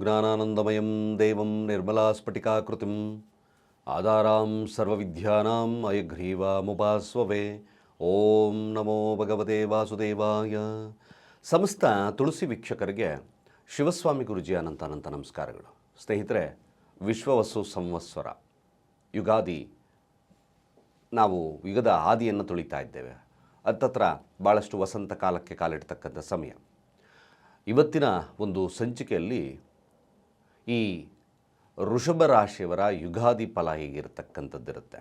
ಜ್ಞಾನಾನಂದಮಯಂ ದೇವಂ ನಿರ್ಮಲಾಸ್ಫಟಿಕಾಕೃತಿಂ. ಆಧಾರಾಂ ಸರ್ವವಿದ್ಯಾನಾಂ ಅಯಗ್ರೀವಾಮುಪಾಸ್ವವೇ. ಓಂ ನಮೋ ಭಗವತೆ ವಾಸುದೇವಾಯ. ಸಮಸ್ತ ತುಳಸಿ ವೀಕ್ಷಕರಿಗೆ ಶಿವಸ್ವಾಮಿ ಗುರುಜಿ ಅನಂತ ಅನಂತ ನಮಸ್ಕಾರಗಳು. ಸ್ನೇಹಿತರೆ, ವಿಶ್ವವಸು ಸಂವತ್ಸರ. ಯುಗಾದಿ. ನಾವು ಯುಗದ ಆದಿಯನ್ನು ತುಳಿತಾ ಇದ್ದೇವೆ. ಅತ್ತತ್ರ ಭಾಳಷ್ಟು ವಸಂತ ಕಾಲಕ್ಕೆ ಕಾಲಿಡ್ತಕ್ಕಂಥ ಸಮಯ. ಇವತ್ತಿನ ಒಂದು ಸಂಚಿಕೆಯಲ್ಲಿ ಈ ಋಷಭ ರಾಶಿಯವರ ಯುಗಾದಿ ಫಲ ಹೇಗಿರ್ತಕ್ಕಂಥದ್ದಿರುತ್ತೆ?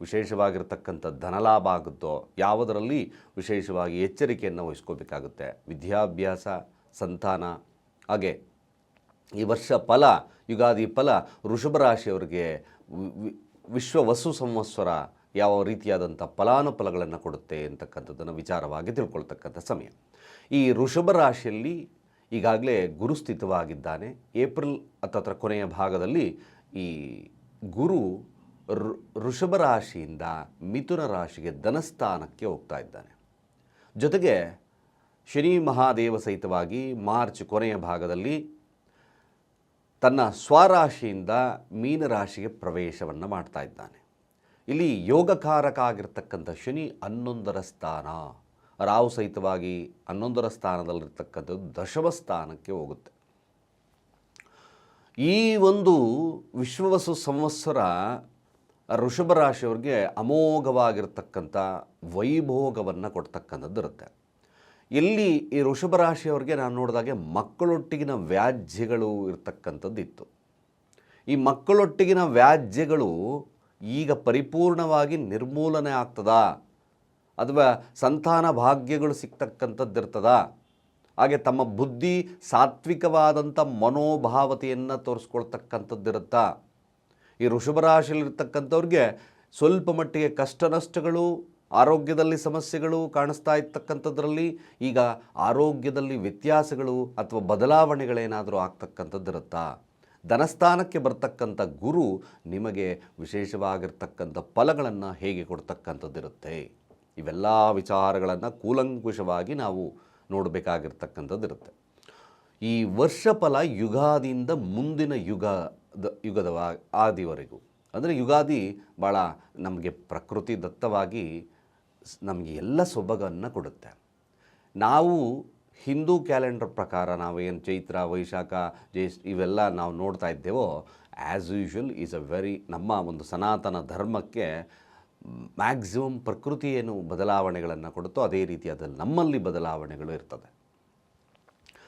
ವಿಶೇಷವಾಗಿರ್ತಕ್ಕಂಥ ಧನಲಾಭ ಆಗುತ್ತೋ, ಯಾವುದರಲ್ಲಿ ವಿಶೇಷವಾಗಿ ಎಚ್ಚರಿಕೆಯನ್ನು ವಹಿಸ್ಕೋಬೇಕಾಗುತ್ತೆ? ವಿದ್ಯಾಭ್ಯಾಸ, ಸಂತಾನ, ಹಾಗೆ ಈ ವರ್ಷ ಫಲ, ಯುಗಾದಿ ಫಲ ಋಷಭ ರಾಶಿಯವರಿಗೆ ವಿಶ್ವ ವಸು ಸಂವತ್ಸರ ಯಾವ ರೀತಿಯಾದಂಥ ಫಲಾನುಫಲಗಳನ್ನು ಕೊಡುತ್ತೆ ಅಂತಕ್ಕಂಥದ್ದನ್ನು ವಿಚಾರವಾಗಿ ತಿಳ್ಕೊಳ್ತಕ್ಕಂಥ ಸಮಯ. ಈ ಋಷಭ ರಾಶಿಯಲ್ಲಿ ಈಗಾಗಲೇ ಗುರುಸ್ಥಿತವಾಗಿದ್ದಾನೆ. ಏಪ್ರಿಲ್ ಹತ್ತತ್ರ ಕೊನೆಯ ಭಾಗದಲ್ಲಿ ಈ ಗುರು ಋಷಭ ರಾಶಿಯಿಂದ ಮಿಥುನ ರಾಶಿಗೆ ಧನಸ್ಥಾನಕ್ಕೆ ಹೋಗ್ತಾ ಇದ್ದಾನೆ. ಜೊತೆಗೆ ಶನಿ ಮಹಾದೇವ ಸಹಿತವಾಗಿ ಮಾರ್ಚ್ ಕೊನೆಯ ಭಾಗದಲ್ಲಿ ತನ್ನ ಸ್ವರಾಶಿಯಿಂದ ಮೀನರಾಶಿಗೆ ಪ್ರವೇಶವನ್ನು ಮಾಡ್ತಾ ಇದ್ದಾನೆ. ಇಲ್ಲಿ ಯೋಗಕಾರಕ ಆಗಿರ್ತಕ್ಕಂಥ ಶನಿ ಹನ್ನೊಂದರ ಸ್ಥಾನ. ರಾವು ಸಹಿತವಾಗಿ ಹನ್ನೊಂದರ ಸ್ಥಾನದಲ್ಲಿರ್ತಕ್ಕಂಥದ್ದು ದಶಮ ಸ್ಥಾನಕ್ಕೆ ಹೋಗುತ್ತೆ. ಈ ಒಂದು ವಿಶ್ವವಸು ಸಂವತ್ಸರ ಋಷಭ ರಾಶಿಯವ್ರಿಗೆ ಅಮೋಘವಾಗಿರ್ತಕ್ಕಂಥ ವೈಭೋಗವನ್ನು ಕೊಡ್ತಕ್ಕಂಥದ್ದು ಇರುತ್ತೆ. ಇಲ್ಲಿ ಈ ಋಷಭ ರಾಶಿಯವ್ರಿಗೆ ನಾನು ನೋಡಿದಾಗೆ ಮಕ್ಕಳೊಟ್ಟಿಗಿನ ವ್ಯಾಜ್ಯಗಳು ಇರ್ತಕ್ಕಂಥದ್ದು ಇತ್ತು ಈ ಮಕ್ಕಳೊಟ್ಟಿಗಿನ ವ್ಯಾಜ್ಯಗಳು ಈಗ ಪರಿಪೂರ್ಣವಾಗಿ ನಿರ್ಮೂಲನೆ ಆಗ್ತದಾ? ಅಥವಾ ಸಂತಾನ ಭಾಗ್ಯಗಳು ಸಿಗ್ತಕ್ಕಂಥದ್ದು ಇರ್ತದ ಹಾಗೆ ತಮ್ಮ ಬುದ್ಧಿ ಸಾತ್ವಿಕವಾದಂಥ ಮನೋಭಾವತೆಯನ್ನು ತೋರಿಸ್ಕೊಳ್ತಕ್ಕಂಥದ್ದಿರುತ್ತಾ? ಈ ವೃಷಭ ರಾಶಿಯಲ್ಲಿರ್ತಕ್ಕಂಥವ್ರಿಗೆ ಸ್ವಲ್ಪ ಮಟ್ಟಿಗೆ ಕಷ್ಟ ನಷ್ಟಗಳು ಆರೋಗ್ಯದಲ್ಲಿ ಸಮಸ್ಯೆಗಳು ಕಾಣಿಸ್ತಾ ಇರ್ತಕ್ಕಂಥದ್ರಲ್ಲಿ ಈಗ ಆರೋಗ್ಯದಲ್ಲಿ ವ್ಯತ್ಯಾಸಗಳು ಅಥವಾ ಬದಲಾವಣೆಗಳೇನಾದರೂ ಆಗ್ತಕ್ಕಂಥದ್ದಿರುತ್ತಾ? ಧನಸ್ಥಾನಕ್ಕೆ ಬರ್ತಕ್ಕಂಥ ಗುರು ನಿಮಗೆ ವಿಶೇಷವಾಗಿರ್ತಕ್ಕಂಥ ಫಲಗಳನ್ನು ಹೇಗೆ ಕೊಡ್ತಕ್ಕಂಥದ್ದಿರುತ್ತೆ? ಇವೆಲ್ಲ ವಿಚಾರಗಳನ್ನು ಕೂಲಂಕುಷವಾಗಿ ನಾವು ನೋಡಬೇಕಾಗಿರ್ತಕ್ಕಂಥದ್ದಿರುತ್ತೆ ಈ ವರ್ಷಫಲ ಯುಗಾದಿಯಿಂದ ಮುಂದಿನ ಯುಗದ ಯುಗದ ಆದಿವರೆಗೂ. ಅಂದರೆ ಯುಗಾದಿ ಭಾಳ ನಮಗೆ ಪ್ರಕೃತಿ ದತ್ತವಾಗಿ ನಮಗೆ ಎಲ್ಲ ಸೊಬಗನ್ನು ಕೊಡುತ್ತೆ. ನಾವು ಹಿಂದೂ ಕ್ಯಾಲೆಂಡರ್ ಪ್ರಕಾರ ನಾವು ಏನು ಚೈತ್ರ, ವೈಶಾಖ, ಜ್ಯೇಷ್ಠ ಇವೆಲ್ಲ ನಾವು ನೋಡ್ತಾ ಇದ್ದೇವೋ as usual is a very ನಮ್ಮ ಒಂದು ಸನಾತನ ಧರ್ಮಕ್ಕೆ ಮ್ಯಾಕ್ಸಿಮಮ್ ಪ್ರಕೃತಿ ಏನು ಬದಲಾವಣೆಗಳನ್ನು ಕೊಡುತ್ತೋ ಅದೇ ರೀತಿಯಾದಲ್ಲಿ ನಮ್ಮಲ್ಲಿ ಬದಲಾವಣೆಗಳು ಇರ್ತದೆ.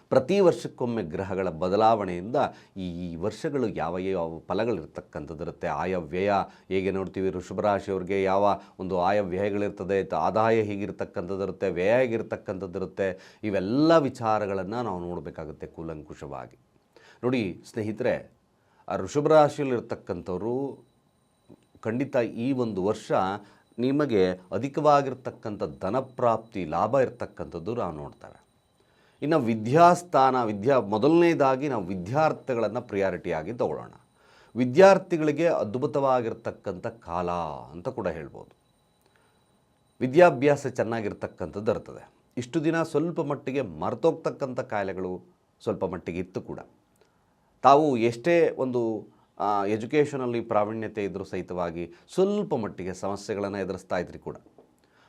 ಪ್ರತಿ ವರ್ಷಕ್ಕೊಮ್ಮೆ ಗ್ರಹಗಳ ಬದಲಾವಣೆಯಿಂದ ಈ ವರ್ಷಗಳು ಯಾವ ಯಾವ ಫಲಗಳಿರ್ತಕ್ಕಂಥದ್ದಿರುತ್ತೆ ಆಯ ವ್ಯಯ ಹೇಗೆ ನೋಡ್ತೀವಿ? ವೃಷಭರಾಶಿಯವ್ರಿಗೆ ಯಾವ ಒಂದು ಆಯ ವ್ಯಯಗಳಿರ್ತದೆ ತ- ಆದಾಯ ಹೇಗಿರ್ತಕ್ಕಂಥದ್ದಿರುತ್ತೆ, ವ್ಯಯ ಹೇಗಿರ್ತಕ್ಕಂಥದ್ದಿರುತ್ತೆ? ಇವೆಲ್ಲ ವಿಚಾರಗಳನ್ನು ನಾವು ನೋಡಬೇಕಾಗುತ್ತೆ ಕೂಲಂಕುಷವಾಗಿ. ನೋಡಿ ಸ್ನೇಹಿತರೆ, ಆ ರಾಶಿಯಲ್ಲಿರ್ತಕ್ಕಂಥವರು ರಾಶಿಯಲ್ಲಿರ್ತಕ್ಕಂಥವ್ರು ಖಂಡಿತ ಈ ಒಂದು ವರ್ಷ ನಿಮಗೆ ಅಧಿಕವಾಗಿರ್ತಕ್ಕಂಥ ಧನಪ್ರಾಪ್ತಿ, ಲಾಭ ಇರತಕ್ಕಂಥದ್ದು ನಾವು ನೋಡ್ತೇವೆ ಇನ್ನು ವಿದ್ಯಾಸ್ಥಾನ, ವಿದ್ಯಾ, ಮೊದಲನೇದಾಗಿ ನಾವು ವಿದ್ಯಾರ್ಥಿಗಳನ್ನು ಪ್ರಿಯಾರಿಟಿಯಾಗಿ ತಗೊಳ್ಳೋಣ. ವಿದ್ಯಾರ್ಥಿಗಳಿಗೆ ಅದ್ಭುತವಾಗಿರ್ತಕ್ಕಂಥ ಕಾಲ ಅಂತ ಕೂಡ ಹೇಳ್ಬೋದು. ವಿದ್ಯಾಭ್ಯಾಸ ಚೆನ್ನಾಗಿರ್ತಕ್ಕಂಥದ್ದು ಇರ್ತದೆ. ಇಷ್ಟು ದಿನ ಸ್ವಲ್ಪ ಮಟ್ಟಿಗೆ ಮರೆತೋಗ್ತಕ್ಕಂಥ ಕಾಯಿಲೆಗಳು ಸ್ವಲ್ಪ ಮಟ್ಟಿಗೆ ಇತ್ತು ಕೂಡ. ತಾವು ಎಷ್ಟೇ ಒಂದು ಎಜುಕೇಷನಲ್ಲಿ ಪ್ರಾವೀಣ್ಯತೆ ಇದ್ದರೂ ಸಹಿತವಾಗಿ ಸ್ವಲ್ಪ ಮಟ್ಟಿಗೆ ಸಮಸ್ಯೆಗಳನ್ನು ಎದುರಿಸ್ತಾ ಇದ್ರಿ ಕೂಡ.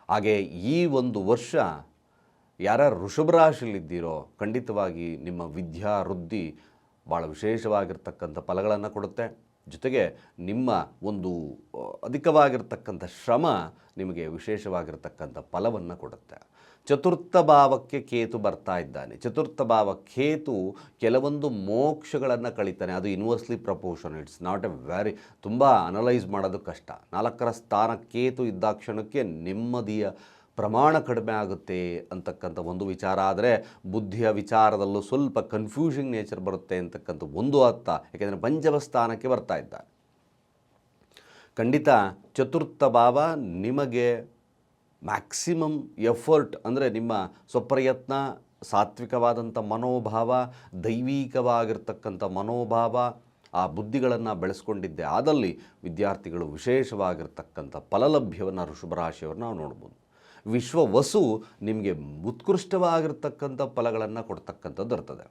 ಹಾಗೆ ಈ ಒಂದು ವರ್ಷ ಯಾರ ಋಷಭ ರಾಶಿಯಲ್ಲಿದ್ದೀರೋ ಖಂಡಿತವಾಗಿ ನಿಮ್ಮ ವಿದ್ಯಾ ವೃದ್ಧಿ ಭಾಳ ವಿಶೇಷವಾಗಿರ್ತಕ್ಕಂಥ ಫಲಗಳನ್ನು ಕೊಡುತ್ತೆ. ಜೊತೆಗೆ ನಿಮ್ಮ ಒಂದು ಅಧಿಕವಾಗಿರ್ತಕ್ಕಂಥ ಶ್ರಮ ನಿಮಗೆ ವಿಶೇಷವಾಗಿರ್ತಕ್ಕಂಥ ಫಲವನ್ನು ಕೊಡುತ್ತೆ. ಚತುರ್ಥ ಭಾವಕ್ಕೆ ಕೇತು ಬರ್ತಾ ಇದ್ದಾನೆ. ಚತುರ್ಥ ಭಾವ ಕೇತು ಕೆಲವೊಂದು ಮೋಕ್ಷಗಳನ್ನು ಕಳೀತಾನೆ. ಅದು inversely proportion it's not a very ತುಂಬ ಅನಲೈಸ್ ಮಾಡೋದು ಕಷ್ಟ. ನಾಲ್ಕರ ಸ್ಥಾನ ಕೇತು ಇದ್ದಾಕ್ಷಣಕ್ಕೆ ನೆಮ್ಮದಿಯ ಪ್ರಮಾಣ ಕಡಿಮೆ ಆಗುತ್ತೆ ಅಂತಕ್ಕಂಥ ಒಂದು ವಿಚಾರ. ಆದರೆ ಬುದ್ಧಿಯ ವಿಚಾರದಲ್ಲೂ ಸ್ವಲ್ಪ ಕನ್ಫ್ಯೂಷಿಂಗ್ ನೇಚರ್ ಬರುತ್ತೆ ಅಂತಕ್ಕಂಥ ಒಂದು ಅರ್ಥ. ಯಾಕೆಂದರೆ ಪಂಚಮ ಸ್ಥಾನಕ್ಕೆ ಬರ್ತಾ ಇದ್ದಾನೆ. ಖಂಡಿತ ಚತುರ್ಥ ಭಾವ ನಿಮಗೆ ಮ್ಯಾಕ್ಸಿಮಮ್ ಎಫರ್ಟ್ ಅಂದರೆ ನಿಮ್ಮ ಸ್ವಪ್ರಯತ್ನ, ಸಾತ್ವಿಕವಾದಂಥ ಮನೋಭಾವ, ದೈವಿಕವಾಗಿರ್ತಕ್ಕಂಥ ಮನೋಭಾವ, ಆ ಬುದ್ಧಿಗಳನ್ನು ಬೆಳೆಸ್ಕೊಂಡಿದ್ದೆ. ಆದಲ್ಲಿ ವಿದ್ಯಾರ್ಥಿಗಳು ವಿಶೇಷವಾಗಿರ್ತಕ್ಕಂಥ ಫಲಲಭ್ಯವನ್ನು, ಋಷಭರಾಶಿಯವ್ರನ್ನ ನಾವು ನೋಡ್ಬೋದು. ವಿಶ್ವ ವಸು ನಿಮಗೆ ಉತ್ಕೃಷ್ಟವಾಗಿರ್ತಕ್ಕಂಥ ಫಲಗಳನ್ನು ಕೊಡ್ತಕ್ಕಂಥದ್ದು ಇರ್ತದೆ.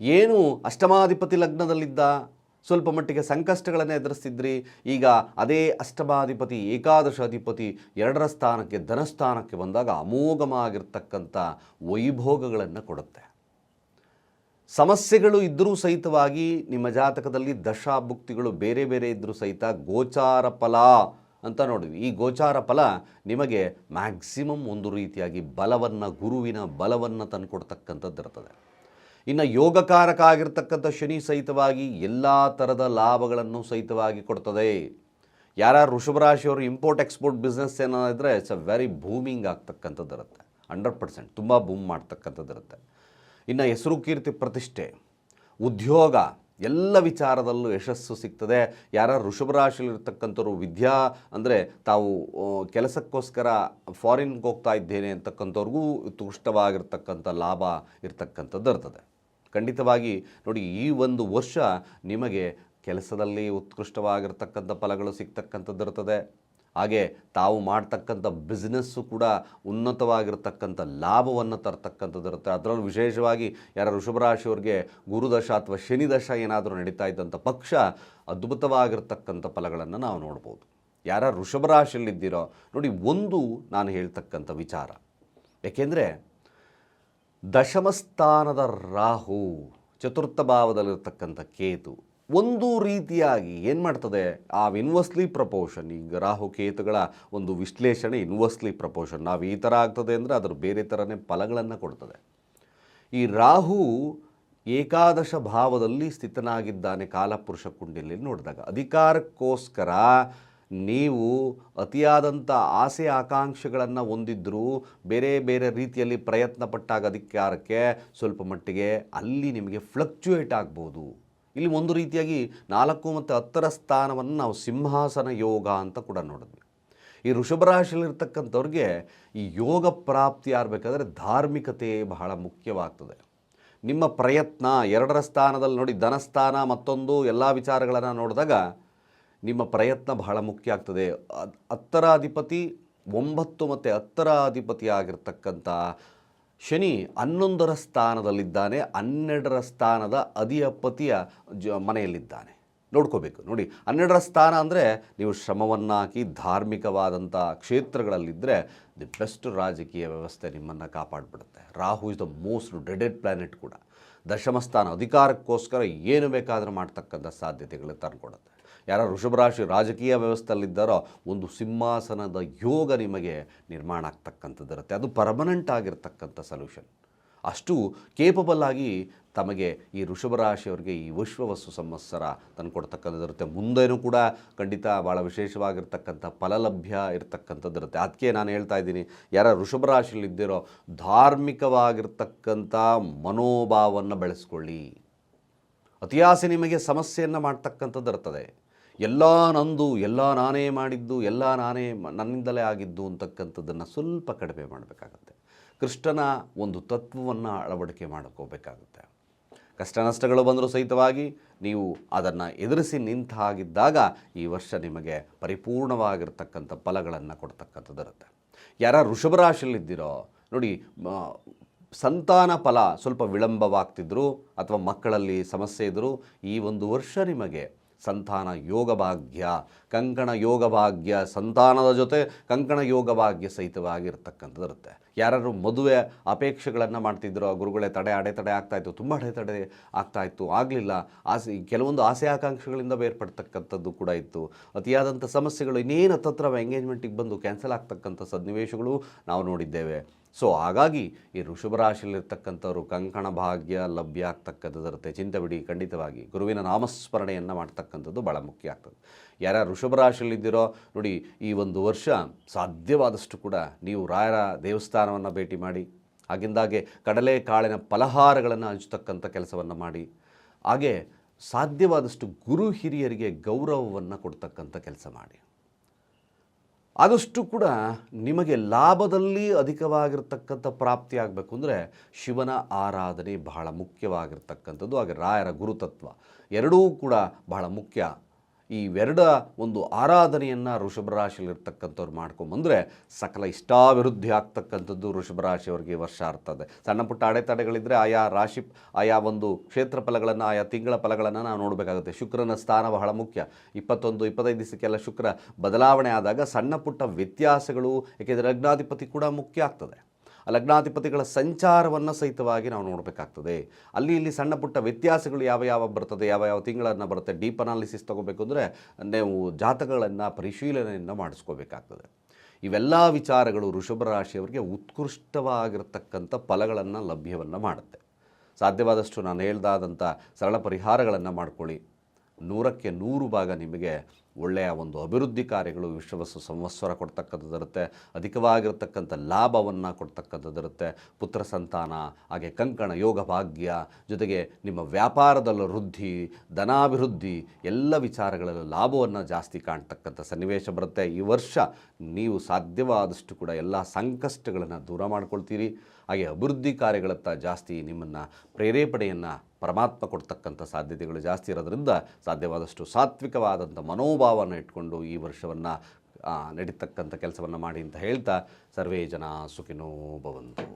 ಏನು ಅಷ್ಟಮಾಧಿಪತಿ ಲಗ್ನದಲ್ಲಿದ್ದ ಸ್ವಲ್ಪ ಮಟ್ಟಿಗೆ ಸಂಕಷ್ಟಗಳನ್ನು ಎದುರಿಸ್ತಿದ್ರಿ. ಈಗ ಅದೇ ಅಷ್ಟಮಾಧಿಪತಿ ಏಕಾದಶ ಅಧಿಪತಿ ಎರಡರ ಸ್ಥಾನಕ್ಕೆ, ಧನಸ್ಥಾನಕ್ಕೆ ಬಂದಾಗ ಅಮೋಘವಾಗಿರ್ತಕ್ಕಂಥ ವೈಭೋಗಗಳನ್ನು ಕೊಡುತ್ತೆ. ಸಮಸ್ಯೆಗಳು ಇದ್ದರೂ ಸಹಿತವಾಗಿ ನಿಮ್ಮ ಜಾತಕದಲ್ಲಿ ದಶಾಭುಕ್ತಿಗಳು ಬೇರೆ ಬೇರೆ ಇದ್ದರೂ ಸಹಿತ ಗೋಚಾರ ಫಲ ಅಂತ ನೋಡಿದ್ವಿ. ಈ ಗೋಚಾರ ಫಲ ನಿಮಗೆ ಮ್ಯಾಕ್ಸಿಮಮ್ ಒಂದು ರೀತಿಯಾಗಿ ಬಲವನ್ನು, ಗುರುವಿನ ಬಲವನ್ನು ತಂದುಕೊಡ್ತಕ್ಕಂಥದ್ದು ಇರ್ತದೆ ಇನ್ನು ಯೋಗಕಾರಕ ಆಗಿರ್ತಕ್ಕಂಥ ಶನಿ ಸಹಿತವಾಗಿ ಎಲ್ಲ ಥರದ ಲಾಭಗಳನ್ನು ಸಹಿತವಾಗಿ ಕೊಡ್ತದೆ. ಯಾರ್ಯಾರು ವೃಷಭರಾಶಿಯವರು ಇಂಪೋರ್ಟ್ ಎಕ್ಸ್ಪೋರ್ಟ್ ಬಿಸ್ನೆಸ್ ಏನಾದರೆ ಇಟ್ಸ್ ಅ ವೆರಿ ಬೂಮಿಂಗ್ ಆಗ್ತಕ್ಕಂಥದ್ದು ಇರುತ್ತೆ ಹಂಡ್ರೆಡ್ ಪರ್ಸೆಂಟ್ ತುಂಬ ಬೂಮ್ ಮಾಡ್ತಕ್ಕಂಥದ್ದು ಇರುತ್ತೆ ಇನ್ನು ಹೆಸರು ಕೀರ್ತಿ ಪ್ರತಿಷ್ಠೆ, ಉದ್ಯೋಗ, ಎಲ್ಲ ವಿಚಾರದಲ್ಲೂ ಯಶಸ್ಸು ಸಿಗ್ತದೆ. ಯಾರು ಋಷಭರಾಶಿಲಿರ್ತಕ್ಕಂಥವ್ರು ವಿದ್ಯಾ ಅಂದರೆ ತಾವು ಕೆಲಸಕ್ಕೋಸ್ಕರ ಫಾರಿನ್ಗೆ ಹೋಗ್ತಾ ಇದ್ದೇನೆ ಅಂತಕ್ಕಂಥವ್ರಿಗೂ ಉತ್ಕೃಷ್ಟವಾಗಿರ್ತಕ್ಕಂಥ ಲಾಭ ಇರ್ತಕ್ಕಂಥದ್ದು ಇರ್ತದೆ ಖಂಡಿತವಾಗಿ ನೋಡಿ, ಈ ಒಂದು ವರ್ಷ ನಿಮಗೆ ಕೆಲಸದಲ್ಲಿ ಉತ್ಕೃಷ್ಟವಾಗಿರ್ತಕ್ಕಂಥ ಫಲಗಳು ಸಿಗ್ತಕ್ಕಂಥದ್ದು ಇರ್ತದೆ ಹಾಗೆ ತಾವು ಮಾಡ್ತಕ್ಕಂಥ ಬಿಸ್ನೆಸ್ಸು ಕೂಡ ಉನ್ನತವಾಗಿರ್ತಕ್ಕಂಥ ಲಾಭವನ್ನು ತರ್ತಕ್ಕಂಥದ್ದು ಇರುತ್ತೆ. ಅದರಲ್ಲೂ ವಿಶೇಷವಾಗಿ ಯಾರ ವೃಷಭರಾಶಿಯವ್ರಿಗೆ ಗುರುದಶ ಅಥವಾ ಶನಿದಶ ಏನಾದರೂ ನಡೀತಾ ಇದ್ದಂಥ ಪಕ್ಷ ಅದ್ಭುತವಾಗಿರ್ತಕ್ಕಂಥ ಫಲಗಳನ್ನು ನಾವು ನೋಡ್ಬೋದು. ಯಾರ ವೃಷಭರಾಶಿಯಲ್ಲಿದ್ದೀರೋ, ನೋಡಿ, ಒಂದು ನಾನು ಹೇಳ್ತಕ್ಕಂಥ ವಿಚಾರ. ಯಾಕೆಂದರೆ ದಶಮಸ್ಥಾನದ ರಾಹು ಚತುರ್ಥ ಭಾವದಲ್ಲಿರ್ತಕ್ಕಂಥ ಕೇತು ಒಂದು ರೀತಿಯಾಗಿ ಏನು ಮಾಡ್ತದೆ? ಆ ಇನ್ವರ್ಸ್ಲಿ ಪ್ರಪೋಷನ್ ಈಗ ರಾಹು ಕೇತುಗಳ ಒಂದು ವಿಶ್ಲೇಷಣೆ ಇನ್ವರ್ಸ್ಲಿ ಪ್ರಪೋಷನ್ ನಾವು ಈ ಥರ ಆಗ್ತದೆ ಅಂದರೆ ಅದರ ಬೇರೆ ಥರನೇ ಫಲಗಳನ್ನು ಕೊಡ್ತದೆ. ಈ ರಾಹು ಏಕಾದಶ ಭಾವದಲ್ಲಿ ಸ್ಥಿತನಾಗಿದ್ದಾನೆ ಕಾಲಪುರುಷ ಕುಂಡಿಯಲ್ಲಿ ನೋಡಿದಾಗ. ಅಧಿಕಾರಕ್ಕೋಸ್ಕರ ನೀವು ಅತಿಯಾದಂಥ ಆಸೆ ಆಕಾಂಕ್ಷೆಗಳನ್ನು ಹೊಂದಿದ್ದರೂ ಬೇರೆ ಬೇರೆ ರೀತಿಯಲ್ಲಿ ಪ್ರಯತ್ನ ಪಟ್ಟಾಗ ಅಧಿಕಾರಕ್ಕೆ ಸ್ವಲ್ಪ ಮಟ್ಟಿಗೆ ಅಲ್ಲಿ ನಿಮಗೆ ಫ್ಲಕ್ಚುಯೇಟ್ ಆಗ್ಬೋದು. ಇಲ್ಲಿ ಒಂದು ರೀತಿಯಾಗಿ ನಾಲ್ಕು ಮತ್ತು ಹತ್ತರ ಸ್ಥಾನವನ್ನು ನಾವು ಸಿಂಹಾಸನ ಯೋಗ ಅಂತ ಕೂಡ ನೋಡಿದ್ವಿ. ಈ ವೃಷಭರಾಶಿಯಲ್ಲಿರ್ತಕ್ಕಂಥವ್ರಿಗೆ ಈ ಯೋಗ ಪ್ರಾಪ್ತಿ ಆಗಬೇಕಾದ್ರೆ ಧಾರ್ಮಿಕತೆ ಬಹಳ ಮುಖ್ಯವಾಗ್ತದೆ. ನಿಮ್ಮ ಪ್ರಯತ್ನ ಎರಡರ ಸ್ಥಾನದಲ್ಲಿ ನೋಡಿ, ಧನಸ್ಥಾನ ಮತ್ತೊಂದು, ಎಲ್ಲ ವಿಚಾರಗಳನ್ನು ನೋಡಿದಾಗ ನಿಮ್ಮ ಪ್ರಯತ್ನ ಬಹಳ ಮುಖ್ಯ ಆಗ್ತದೆ. ಹತ್ತರ ಅಧಿಪತಿ ಒಂಬತ್ತು ಮತ್ತು ಹತ್ತರ ಅಧಿಪತಿ ಆಗಿರ್ತಕ್ಕಂಥ ಶನಿ ಹನ್ನೊಂದರ ಸ್ಥಾನದಲ್ಲಿದ್ದಾನೆ, ಹನ್ನೆರಡರ ಸ್ಥಾನದ ಅಧಿಪತಿಯ ಜ ಮನೆಯಲ್ಲಿದ್ದಾನೆ. ನೋಡ್ಕೋಬೇಕು, ನೋಡಿ. ಹನ್ನೆರಡರ ಸ್ಥಾನ ಅಂದರೆ ನೀವು ಶ್ರಮವನ್ನು ಹಾಕಿ ಧಾರ್ಮಿಕವಾದಂಥ ಕ್ಷೇತ್ರಗಳಲ್ಲಿದ್ದರೆ ದಿ ಬೆಸ್ಟ್ ರಾಜಕೀಯ ವ್ಯವಸ್ಥೆ ನಿಮ್ಮನ್ನು ಕಾಪಾಡಿಬಿಡುತ್ತೆ. ರಾಹು ಇಸ್ ದ ಮೋಸ್ಟ್ ಡೆಡೆಡ್ ಪ್ಲಾನೆಟ್ ಕೂಡ. ದಶಮ ಸ್ಥಾನ ಅಧಿಕಾರಕ್ಕೋಸ್ಕರ ಏನು ಬೇಕಾದರೂ ಮಾಡ್ತಕ್ಕಂಥ ಸಾಧ್ಯತೆಗಳು ತಂದುಕೊಡುತ್ತೆ. ಯಾರ ವೃಷಭರಾಶಿ ರಾಜಕೀಯ ವ್ಯವಸ್ಥೆಯಲ್ಲಿದ್ದಾರೋ ಒಂದು ಸಿಂಹಾಸನದ ಯೋಗ ನಿಮಗೆ ನಿರ್ಮಾಣ ಆಗ್ತಕ್ಕಂಥದ್ದಿರುತ್ತೆ. ಅದು ಪರ್ಮನೆಂಟ್ ಆಗಿರ್ತಕ್ಕಂಥ ಸೊಲ್ಯೂಷನ್ ಅಷ್ಟು ಕೇಪಬಲ್ ಆಗಿ ತಮಗೆ ಈ ವೃಷಭರಾಶಿಯವರಿಗೆ ಈ ವಿಶ್ವವಸ್ತು ಸಂವತ್ಸರ ತಂದುಕೊಡ್ತಕ್ಕಂಥದ್ದಿರುತ್ತೆ ಮುಂದೆನೂ ಕೂಡ ಖಂಡಿತ ಭಾಳ ವಿಶೇಷವಾಗಿರ್ತಕ್ಕಂಥ ಫಲಲಭ್ಯ ಇರತಕ್ಕಂಥದ್ದಿರುತ್ತೆ. ಅದಕ್ಕೆ ನಾನು ಹೇಳ್ತಾ ಇದ್ದೀನಿ, ಯಾರ ಇದ್ದಿರೋ ಧಾರ್ಮಿಕವಾಗಿರ್ತಕ್ಕಂಥ ಮನೋಭಾವವನ್ನು ಬೆಳೆಸ್ಕೊಳ್ಳಿ. ಅತಿಯಾಸೆ ನಿಮಗೆ ಸಮಸ್ಯೆಯನ್ನು ಮಾಡ್ತಕ್ಕಂಥದ್ದು ಇರ್ತದೆ ಎಲ್ಲ ನಂದು, ಎಲ್ಲ ನಾನೇ ಮಾಡಿದ್ದು, ಎಲ್ಲ ನಾನೇ ನನ್ನಿಂದಲೇ ಆಗಿದ್ದು ಅಂತಕ್ಕಂಥದ್ದನ್ನು ಸ್ವಲ್ಪ ಕಡಿಮೆ ಮಾಡಬೇಕಾಗತ್ತೆ. ಕೃಷ್ಣನ ಒಂದು ತತ್ವವನ್ನು ಅಳವಡಿಕೆ ಮಾಡ್ಕೋಬೇಕಾಗುತ್ತೆ. ಕಷ್ಟ ನಷ್ಟಗಳು ಬಂದರೂ ಸಹಿತವಾಗಿ ನೀವು ಅದನ್ನು ಎದುರಿಸಿ ನಿಂತ ಹಾಗಿದ್ದಾಗ ಈ ವರ್ಷ ನಿಮಗೆ ಪರಿಪೂರ್ಣವಾಗಿರ್ತಕ್ಕಂಥ ಫಲಗಳನ್ನು ಕೊಡ್ತಕ್ಕಂಥದ್ದು ಇರುತ್ತೆ ಯಾರ ಋಷಭರಾಶಿಯಲ್ಲಿದ್ದೀರೋ ನೋಡಿ ಸಂತಾನ ಫಲ ಸ್ವಲ್ಪ ವಿಳಂಬವಾಗ್ತಿದ್ರು ಅಥವಾ ಮಕ್ಕಳಲ್ಲಿ ಸಮಸ್ಯೆ ಇದ್ದರೂ ಈ ಒಂದು ವರ್ಷ ನಿಮಗೆ ಸಂತಾನ ಯೋಗ ಭಾಗ್ಯ, ಕಂಕಣ ಯೋಗ ಭಾಗ್ಯ ಸಂತಾನದ ಜೊತೆ ಕಂಕಣ ಯೋಗ ಭಾಗ್ಯ ಸಹಿತವಾಗಿರ್ತಕ್ಕಂಥದ್ದು ಇರುತ್ತೆ ಯಾರು ಮದುವೆ ಅಪೇಕ್ಷೆಗಳನ್ನು ಮಾಡ್ತಿದ್ರು ಗುರುಗಳೇ ತಡೆ ಅಡೆತಡೆ ಆಗ್ತಾಯಿತ್ತು ತುಂಬ ಅಡೆತಡೆ ಆಗ್ತಾಯಿತ್ತು ಆಗಲಿಲ್ಲ. ಆಸೆ, ಕೆಲವೊಂದು ಆಸೆ ಆಕಾಂಕ್ಷೆಗಳಿಂದ ಬೇರ್ಪಡ್ತಕ್ಕಂಥದ್ದು ಕೂಡ ಇತ್ತು. ಅತಿಯಾದಂಥ ಸಮಸ್ಯೆಗಳು ಇನ್ನೇನು ಹತ್ತತ್ರ ಎಂಗೇಜ್ಮೆಂಟಿಗೆ ಬಂದು ಕ್ಯಾನ್ಸಲ್ ಆಗ್ತಕ್ಕಂಥ ಸನ್ನಿವೇಶಗಳು ನಾವು ನೋಡಿದ್ದೇವೆ. ಸೊ ಹಾಗಾಗಿ ಈ ಋಷಭರಾಶಿಯಲ್ಲಿರ್ತಕ್ಕಂಥವ್ರು ಕಂಕಣ ಭಾಗ್ಯ ಲಭ್ಯ ಆಗ್ತಕ್ಕಂಥದ್ದು ಇರುತ್ತೆ ಚಿಂತೆ ಬಿಡಿ. ಖಂಡಿತವಾಗಿ ಗುರುವಿನ ನಾಮಸ್ಮರಣೆಯನ್ನು ಮಾಡ್ತಕ್ಕಂಥದ್ದು ಭಾಳ ಮುಖ್ಯ ಆಗ್ತದೆ. ಯಾರ ವೃಷಭರಾಶಿಯಲ್ಲಿದ್ದೀರೋ ನೋಡಿ, ಈ ಒಂದು ವರ್ಷ ಸಾಧ್ಯವಾದಷ್ಟು ಕೂಡ ನೀವು ರಾಯರ ದೇವಸ್ಥಾನವನ್ನು ಭೇಟಿ ಮಾಡಿ ಆಗಿಂದಾಗೆ ಕಡಲೆ ಕಾಳಿನ ಫಲಹಾರಗಳನ್ನು ಹಂಚ್ತಕ್ಕಂಥ ಕೆಲಸವನ್ನು ಮಾಡಿ, ಹಾಗೆ ಸಾಧ್ಯವಾದಷ್ಟು ಗುರು ಹಿರಿಯರಿಗೆ ಗೌರವವನ್ನು ಕೊಡ್ತಕ್ಕಂಥ ಕೆಲಸ ಮಾಡಿ. ಆದಷ್ಟು ಕೂಡ ನಿಮಗೆ ಲಾಭದಲ್ಲಿ ಅಧಿಕವಾಗಿರ್ತಕ್ಕಂಥ ಪ್ರಾಪ್ತಿ ಆಗಬೇಕು ಅಂದರೆ ಶಿವನ ಆರಾಧನೆ ಬಹಳ ಮುಖ್ಯವಾಗಿರ್ತಕ್ಕಂಥದ್ದು, ಹಾಗೆ ರಾಯರ ಗುರುತತ್ವ ಎರಡೂ ಕೂಡ ಬಹಳ ಮುಖ್ಯ. ಇವೆರಡ ಒಂದು ಆರಾಧನೆಯನ್ನು ವೃಷಭ ರಾಶಿಯಲ್ಲಿರ್ತಕ್ಕಂಥವ್ರು ಮಾಡ್ಕೊಂಬಂದರೆ ಸಕಲ ಇಷ್ಟಾಭಿವೃದ್ಧಿ ಆಗ್ತಕ್ಕಂಥದ್ದು ವೃಷಭ ರಾಶಿಯವರಿಗೆ ಈ ವರ್ಷ ಆಗ್ತದೆ ಸಣ್ಣ ಪುಟ್ಟ ಅಡೆತಡೆಗಳಿದ್ದರೆ ಆಯಾ ರಾಶಿ, ಆಯಾ ಒಂದು ಕ್ಷೇತ್ರ ಫಲಗಳನ್ನು, ಆಯಾ ತಿಂಗಳ ಫಲಗಳನ್ನು ನಾವು ನೋಡಬೇಕಾಗುತ್ತೆ. ಶುಕ್ರನ ಸ್ಥಾನ ಬಹಳ ಮುಖ್ಯ. ಇಪ್ಪತ್ತೊಂದು, ಇಪ್ಪತ್ತೈದು ದಿವಸಕ್ಕೆಲ್ಲ ಶುಕ್ರ ಬದಲಾವಣೆ ಆದಾಗ ಸಣ್ಣ ಪುಟ್ಟ ವ್ಯತ್ಯಾಸಗಳು, ಏಕೆಂದರೆ ಲಗ್ನಾಧಿಪತಿ ಕೂಡ ಮುಖ್ಯ ಆಗ್ತದೆ. ಲಗ್ನಾಧಿಪತಿಗಳ ಸಂಚಾರವನ್ನು ಸಹಿತವಾಗಿ ನಾವು ನೋಡಬೇಕಾಗ್ತದೆ. ಅಲ್ಲಿ ಇಲ್ಲಿ ಸಣ್ಣ ಪುಟ್ಟ ವ್ಯತ್ಯಾಸಗಳು ಯಾವ ಯಾವ ಬರ್ತದೆ, ಯಾವ ಯಾವ ತಿಂಗಳನ್ನು ಬರುತ್ತೆ, ಡೀಪ್ ಅನಾಲಿಸಿಸ್ ತೊಗೋಬೇಕು ಅಂದರೆ ನೀವು ಜಾತಕಗಳನ್ನು ಪರಿಶೀಲನೆಯನ್ನು ಮಾಡಿಸ್ಕೋಬೇಕಾಗ್ತದೆ. ಇವೆಲ್ಲ ವಿಚಾರಗಳು ವೃಷಭ ರಾಶಿಯವರಿಗೆ ಉತ್ಕೃಷ್ಟವಾಗಿರ್ತಕ್ಕಂಥ ಫಲಗಳನ್ನು ಲಭ್ಯವನ್ನು ಮಾಡುತ್ತೆ. ಸಾಧ್ಯವಾದಷ್ಟು ನಾನು ಹೇಳ್ದಾದಂಥ ಸರಳ ಪರಿಹಾರಗಳನ್ನು ಮಾಡ್ಕೊಳ್ಳಿ. ನೂರಕ್ಕೆ ನೂರು ಭಾಗ ನಿಮಗೆ ಒಳ್ಳೆಯ ಒಂದು ಅಭಿವೃದ್ಧಿ ಕಾರ್ಯಗಳು ವಿಶ್ವವಸ್ತು ಸಂವತ್ಸರ ಕೊಡ್ತಕ್ಕಂಥದ್ದಿರುತ್ತೆ ಅಧಿಕವಾಗಿರ್ತಕ್ಕಂಥ ಲಾಭವನ್ನು ಕೊಡ್ತಕ್ಕಂಥದ್ದಿರುತ್ತೆ ಪುತ್ರ ಸಂತಾನ, ಹಾಗೆ ಕಂಕಣ, ಯೋಗ, ಭಾಗ್ಯ, ಜೊತೆಗೆ ನಿಮ್ಮ ವ್ಯಾಪಾರದಲ್ಲೂ ವೃದ್ಧಿ, ಧನಾಭಿವೃದ್ಧಿ, ಎಲ್ಲ ವಿಚಾರಗಳಲ್ಲೂ ಲಾಭವನ್ನು ಜಾಸ್ತಿ ಕಾಣ್ತಕ್ಕಂಥ ಸನ್ನಿವೇಶ ಬರುತ್ತೆ. ಈ ವರ್ಷ ನೀವು ಸಾಧ್ಯವಾದಷ್ಟು ಕೂಡ ಎಲ್ಲ ಸಂಕಷ್ಟಗಳನ್ನು ದೂರ ಮಾಡ್ಕೊಳ್ತೀರಿ. ಹಾಗೆ ಅಭಿವೃದ್ಧಿ ಕಾರ್ಯಗಳತ್ತ ಜಾಸ್ತಿ ನಿಮ್ಮನ್ನು ಪ್ರೇರೇಪಣೆಯನ್ನು ಪರಮಾತ್ಮ ಕೊಡ್ತಕ್ಕಂಥ ಸಾಧ್ಯತೆಗಳು ಜಾಸ್ತಿ ಇರೋದ್ರಿಂದ ಸಾಧ್ಯವಾದಷ್ಟು ಸಾತ್ವಿಕವಾದಂಥ ಮನೋಭಾವವನ್ನು ಇಟ್ಕೊಂಡು ಈ ವರ್ಷವನ್ನು ನಡೀತಕ್ಕಂಥ ಕೆಲಸವನ್ನು ಮಾಡಿ ಅಂತ ಹೇಳ್ತಾ ಸರ್ವೇ ಜನ ಸುಖಿನೋ ಭವಂತು.